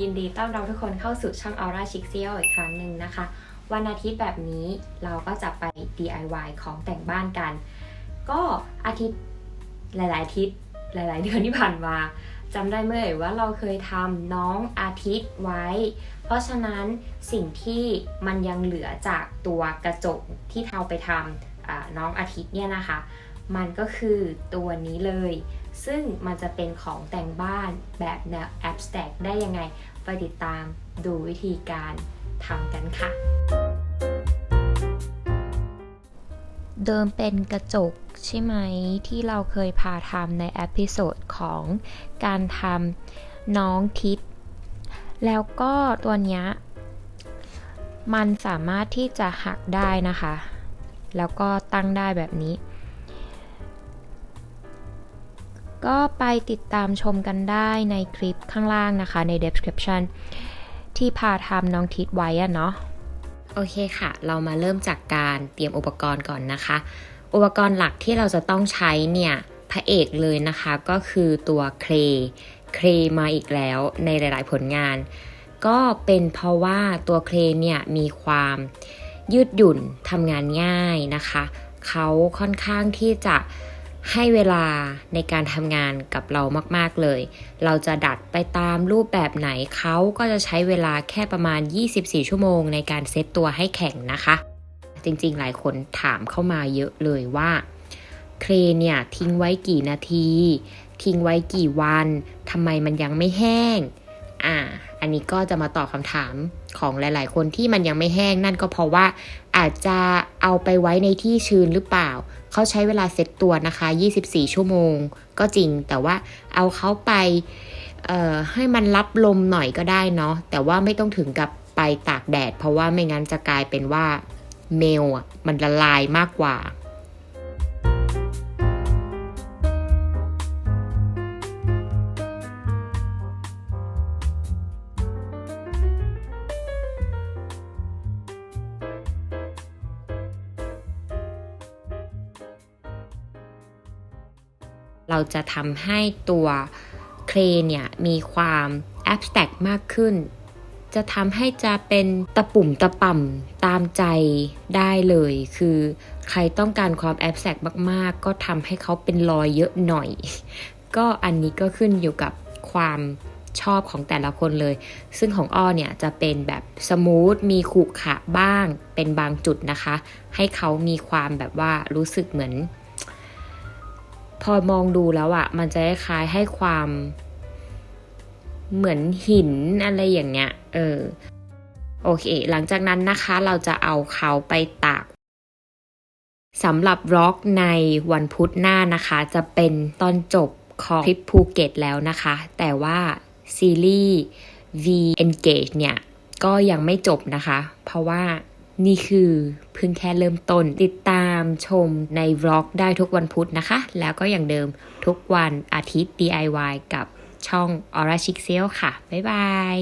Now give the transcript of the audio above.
ยินดีต้อนรับทุกคนเข้าสู่ช่อง Aura Chic s e l อีกครั้งหนึ่งนะคะ วันอาทิตย์แบบนี้เราก็จะไป DIY ของแต่งบ้านกัน ก็อาทิตย์หลายๆอาทิตย์หลาย ๆ เดือนที่ผ่านมาจำได้เมื่อไหร่ว่าเราเคยทำน้องอาทิตย์ไว้ เพราะฉะนั้นสิ่งที่มันยังเหลือจากตัวกระจกที่เราไปทำน้องอาทิตย์เนี่ยนะคะ มันก็คือตัวนี้เลย ซึ่งมันจะเป็นของแต่งบ้านแบบแนว abstract ได้ยังไง ไปติดตามดูวิธีการทำกันค่ะ เดิมเป็นกระจกใช่ไหม ที่เราเคยพาทำในเอพิโซดของการทำน้องทิศแล้วก็ตัวนี้มันสามารถที่จะหักได้นะคะ แล้วก็ตั้งได้แบบนี้ ก็ไปติดตามชมกันได้ในคลิปข้างล่างนะคะใน description ที่พาทำน้องทิศไว้อะเนาะโอเคค่ะ เรามาเริ่มจากการเตรียมอุปกรณ์ก่อนนะคะ อุปกรณ์หลักที่เราจะต้องใช้เนี่ยพระเอกเลยนะคะก็คือตัวเครเครมาอีกแล้วในหลาย ๆ ผลงาน ก็เป็นเพราะว่าตัวเครเนี่ยมีความยืดหยุ่นทำงานง่ายนะคะ เขาค่อนข้างที่จะ ให้เวลาในการทำงานกับเรามาก ๆ เลย เราจะดัดไปตามรูปแบบไหนเขาก็จะใช้เวลาแค่ประมาณ 24 ชั่วโมง ในการเซตตัวให้แข็งนะคะ จริง ๆ หลายคนถามเข้ามาเยอะเลยว่าเครนเนี่ยทิ้งไว้กี่นาที ทิ้งไว้กี่วันทำไมมันยังไม่แห้ง อันนี้ก็จะมาตอบคำถามของหลาย ๆ คนที่มันยังไม่แห้งนั่นก็เพราะว่าอาจจะเอาไปไว้ในที่ชื้นหรือเปล่า เขาใช้เวลาเซ็ตตัวนะคะ 24 ชั่วโมงก็จริง แต่ว่าเอาเขาไปให้มันรับลมหน่อยก็ได้เนาะ แต่ว่าไม่ต้องถึงกับไปตากแดด เพราะว่าไม่งั้นจะกลายเป็นว่าเมลอะมันละลายมากกว่า เราจะทำให้ตัวเครนเนี่ยมีความแอบสแต็กมากขึ้น จะทำให้จะเป็นตะปุ่มตะป่ำตามใจได้เลย คือใครต้องการความแอบสแต็กมากๆ ก็ทำให้เขาเป็นรอยเยอะหน่อย ก็อันนี้ก็ขึ้นอยู่กับความชอบของแต่ละคนเลย ซึ่งของอ้อเนี่ยจะเป็นแบบสมูท มีขรุขระบ้าง เป็นบางจุดนะคะ ให้เขามีความแบบว่ารู้สึกเหมือน พอมองดูแล้วอะ่ะมันจะคล้ายให้ความเหมือนหินอะไรอย่างเงี้ย เออ โอเค หลังจากนั้นนะคะ เราจะเอาเขาไปตากสำหรับร็อกในวันพุธหน้านะคะ จะเป็นตอนจบของทริปภูเก็ตแล้วนะคะ แต่ว่าซีรีส์ V Engage เนี่ย ก็ยังไม่จบนะคะ เพราะว่านี่คือเพิ่งแค่เริ่มต้นติดตาม ชมในวล็อกได้ทุกวันพุธนะคะ แล้วก็อย่างเดิมทุกวันอาทิตย์ DIY กับช่อง Aura Chic s a l ค่ะ บ๊ายบาย